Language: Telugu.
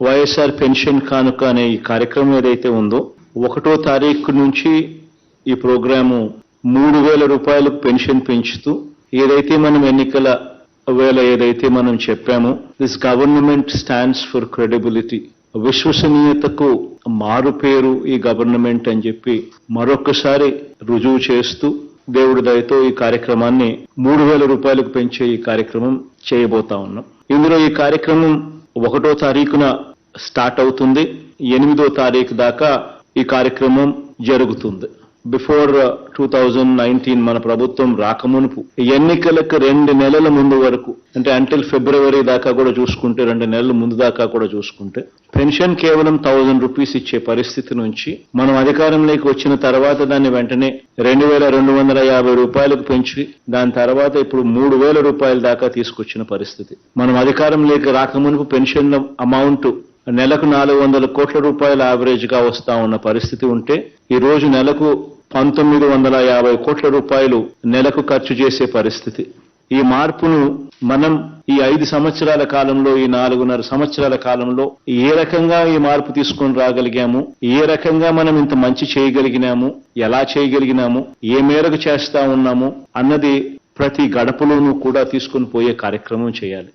వైఎస్ఆర్ పెన్షన్ కానుక అనే ఈ కార్యక్రమం ఏదైతే ఉందో ఒకటో తారీఖు నుంచి ఈ ప్రోగ్రాము మూడు వేల రూపాయలకు పెన్షన్ పెంచుతూ ఏదైతే మనం ఎన్నికల వేళ ఏదైతే మనం చెప్పామో this government stands for credibility విశ్వసనీయతకు మారు పేరు ఈ గవర్నమెంట్ అని చెప్పి మరొకసారి రుజువు చేస్తూ దేవుడి దయతో ఈ కార్యక్రమాన్ని మూడు వేల రూపాయలకు పెంచే ఈ కార్యక్రమం చేయబోతా ఉన్నాం. ఇందులో ఈ కార్యక్రమం ఒకటో తారీఖున స్టార్ట్ అవుతుంది. ఎనిమిదో తారీఖు దాకా ఈ కార్యక్రమం జరుగుతుంది. బిఫోర్ టూ థౌజండ్ నైన్టీన్ మన ప్రభుత్వం రాకమునుపు ఎన్నికలకు రెండు నెలల ముందు వరకు అంటే అంటిల్ ఫిబ్రవరి దాకా కూడా చూసుకుంటే రెండు నెలల ముందు దాకా కూడా చూసుకుంటే పెన్షన్ కేవలం థౌజండ్ రూపీస్ ఇచ్చే పరిస్థితి నుంచి మనం అధికారంలోకి వచ్చిన తర్వాత దాన్ని వెంటనే రెండు వేల రెండు వందల యాభై రూపాయలకు పెంచి దాని తర్వాత ఇప్పుడు మూడు వేల రూపాయల దాకా తీసుకొచ్చిన పరిస్థితి. మనం అధికారంలోకి రాకమునుపు పెన్షన్ అమౌంట్ నెలకు నాలుగు వందల కోట్ల రూపాయల యావరేజ్గా వస్తా ఉన్న పరిస్థితి ఉంటే ఈ రోజు నెలకు పంతొమ్మిది వందల యాభై కోట్ల రూపాయలు నెలకు ఖర్చు చేసే పరిస్థితి. ఈ మార్పును మనం ఈ ఐదు సంవత్సరాల కాలంలో ఈ నాలుగున్నర సంవత్సరాల కాలంలో ఏ రకంగా ఈ మార్పు తీసుకొని రాగలిగాము? ఏ రకంగా మనం ఇంత మంచి చేయగలిగినాము? ఎలా చేయగలిగినాము? ఏ మేరకు చేస్తా ఉన్నాము? అన్నది ప్రతి గడపలోనూ కూడా తీసుకొని పోయే కార్యక్రమం చేయాలి.